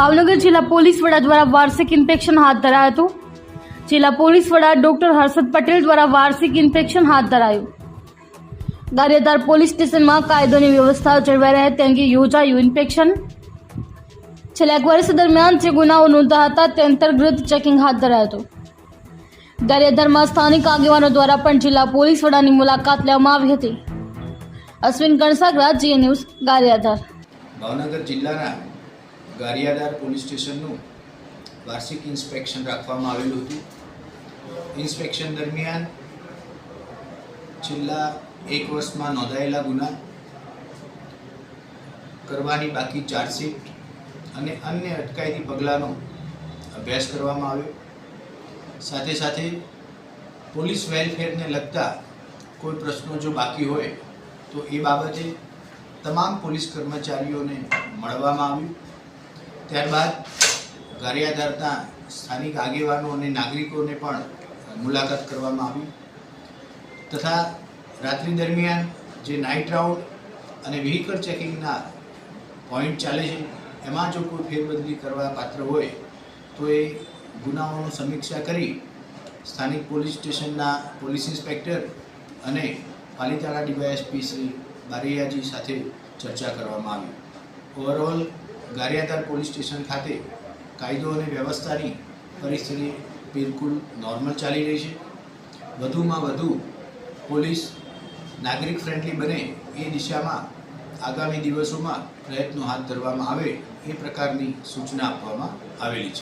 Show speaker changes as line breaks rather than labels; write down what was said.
ભાવનગર જિલ્લા પોલીસ વડા દ્વારા વાર્ષિક ઇન્સ્પેક્શન હાથ ધરાયું હતું જિલ્લા પોલીસ વડા ડોક્ટર હર્ષદ પટેલ દ્વારા વાર્ષિક ઇન્સ્પેક્શન હાથ ધરાયું ગારિયાધાર પોલીસ સ્ટેશનમાં કાયદોની વ્યવસ્થા જળવાઈ રહે તે અંગે યોજાયું ઇન્સ્પેક્શન છેલ્લા એક વર્ષ દરમિયાન જે ગુનાઓ નોંધાયા હતા તે અંતર્ગત ચેકિંગ હાથ ધરાયું હતું ગારિયાધારમાં સ્થાનિક આગેવાનો દ્વારા પણ જિલ્લા પોલીસ વડાની મુલાકાત લેવામાં આવી હતી અશ્વિન કણસાગરા જીએ ન્યૂઝ ગારિયાધાર
ભાવનગર જિલ્લાના ગારિયાદાર પોલીસ સ્ટેશનનું વાર્ષિક ઇન્સ્પેક્શન રાખવામાં આવેલું હતું. ઇન્સ્પેક્શન દરમિયાન છેલ્લા એક વર્ષમાં નોંધાયેલા ગુના કરવાની બાકી ચાર્જશીટ અને અન્ય અટકાયતી પગલાંનો અભ્યાસ કરવામાં આવ્યો. સાથે સાથે પોલીસ વેલફેરને લગતા કોઈ પ્રશ્નો જો બાકી હોય તો એ બાબતે તમામ પોલીસ કર્મચારીઓને મળવામાં આવ્યું. ત્યારબાદ ગારિયાધારના સ્થાનિક આગેવાનો અને નાગરિકોને પણ મુલાકાત કરવામાં આવી. તથા રાત્રિ દરમિયાન જે નાઇટ રાઉન્ડ અને વ્હીકલ ચેકિંગના પોઈન્ટ ચાલે છે, એમાં જો કોઈ ફેરબદલી કરવા પાત્ર હોય, તો એ ગુનાઓની સમીક્ષા કરી સ્થાનિક પોલીસ સ્ટેશનના પોલીસ ઇન્સ્પેક્ટર અને પાલિતાણા ડીવાયએસપી શ્રી બારૈયાજી સાથે ચર્ચા કરવામાં આવી. ઓવરઓલ ગારિયાધાર પોલીસ સ્ટેશન ખાતે કાયદો અને વ્યવસ્થાની પરિસ્થિતિ બિલકુલ નોર્મલ ચાલી રહી છે. વધુમાં વધુ પોલીસ નાગરિક ફ્રેન્ડલી બને એ દિશામાં આગામી દિવસોમાં પ્રયત્નો હાથ ધરવામાં આવે એ પ્રકારની સૂચના આપવામાં આવેલી છે.